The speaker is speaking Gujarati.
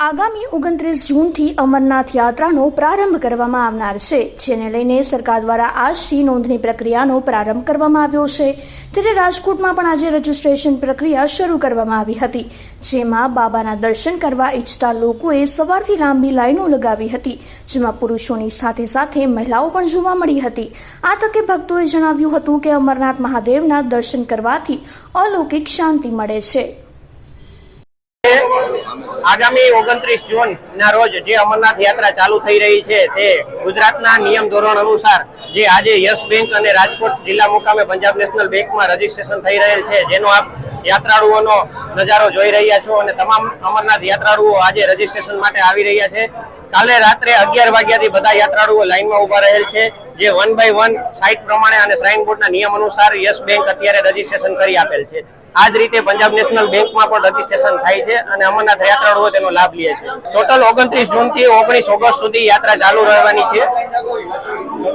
આગામી ઓગણત્રીસ જૂનથી અમરનાથ યાત્રાનો પ્રારંભ કરવામાં આવનાર છે, જેને લઈને સરકાર દ્વારા આજથી નોંધણી પ્રક્રિયાનો પ્રારંભ કરવામાં આવ્યો છે. ત્યારે રાજકોટમાં પણ આજે રજીસ્ટ્રેશન પ્રક્રિયા શરૂ કરવામાં આવી હતી, જેમાં બાબાના દર્શન કરવા ઈચ્છતા લોકોએ સવારથી લાંબી લાઈનો લગાવી હતી, જેમાં પુરુષોની સાથે સાથે મહિલાઓ પણ જોવા મળી હતી. આ તકે ભક્તોએ જણાવ્યું હતું કે અમરનાથ મહાદેવના દર્શન કરવાથી અલૌકિક શાંતિ મળે છે. આગામી ઓગણત્રીસ જૂન ના રોજ જે અમરનાથ યાત્રા ચાલુ થઈ રહી છે તે ગુજરાતના નિયમ ધોરણ અનુસાર જે આજે યસ બેંક અને રાજકોટ જિલ્લા મુકામે પંજાબ નેશનલ બેંકમાં રજીસ્ટ્રેશન થઈ રહેલ છે, જેનો આપ યાત્રાળુઓનો નજારો જોઈ રહ્યા છો અને તમામ અમરનાથ યાત્રાળુઓ આજે રજીસ્ટ્રેશન માટે આવી રહ્યા છે. કાલે રાત્રે અગિયાર વાગ્યાથી બધા યાત્રાળુઓ લાઇનમાં ઊભા રહેલ છે. જે વન બાય વન સાઇટ પ્રમાણે અને શ્રાઇન બોર્ડના નિયમ અનુસાર યસ બેંક અત્યારે રજીસ્ટ્રેશન કરી આપેલ છે. આ જ રીતે પંજાબ નેશનલ બેંકમાં પણ રજીસ્ટ્રેશન થાય છે અને અમરનાથ યાત્રાળુઓ તેનો લાભ લે છે. ટોટલ ઓગણત્રીસ જૂનથી ઓગણીસ ઓગસ્ટ સુધી યાત્રા ચાલુ રહેવાની છે.